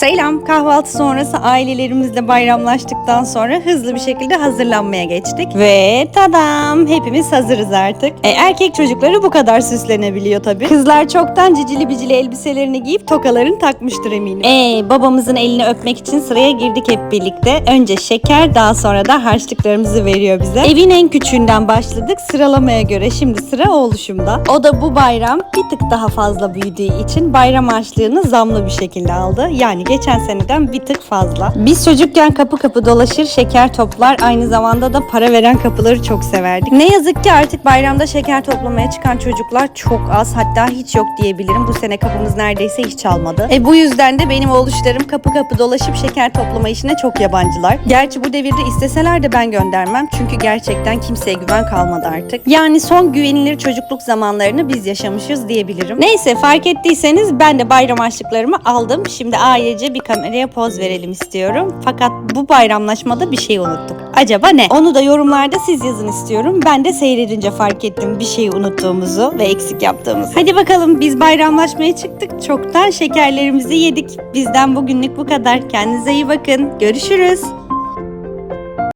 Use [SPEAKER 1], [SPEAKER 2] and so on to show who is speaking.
[SPEAKER 1] Selam. Kahvaltı sonrası ailelerimizle bayramlaştıktan sonra hızlı bir şekilde hazırlanmaya geçtik. Ve tadam hepimiz hazırız artık. E, erkek çocukları bu kadar süslenebiliyor tabii. Kızlar çoktan cicili bicili elbiselerini giyip tokalarını takmıştır eminim. E, babamızın elini öpmek için sıraya girdik hep birlikte. Önce şeker daha sonra da harçlıklarımızı veriyor bize. Evin en küçüğünden başladık sıralamaya göre. Şimdi sıra oğluşumda. O da bu bayram bir tık daha fazla büyüdüğü için bayram harçlığını zamlı bir şekilde aldı. Yani geçen seneden bir tık fazla. Biz çocukken kapı kapı dolaşır şeker toplar. Aynı zamanda da para veren kapıları çok severdik. Ne yazık ki artık bayramda şeker toplamaya çıkan çocuklar çok az. Hatta hiç yok diyebilirim. Bu sene kapımız neredeyse hiç çalmadı. E bu yüzden de benim oğluşlarım kapı kapı dolaşıp şeker toplama işine çok yabancılar. Gerçi bu devirde isteseler de ben göndermem. Çünkü gerçekten kimseye güven kalmadı artık. Yani son güvenilir çocukluk zamanlarını biz yaşamışız diyebilirim. Neyse fark ettiyseniz ben de bayram harçlıklarımı aldım. Şimdi ailece bir kameraya poz verelim istiyorum. Fakat bu bayramlaşmada bir şey unuttuk. Acaba ne? Onu da yorumlarda siz yazın istiyorum. Ben de seyredince fark ettim bir şeyi unuttuğumuzu ve eksik yaptığımızı. Hadi bakalım biz bayramlaşmaya çıktık. Çoktan şekerlerimizi yedik. Bizden bugünlük bu kadar. Kendinize iyi bakın. Görüşürüz.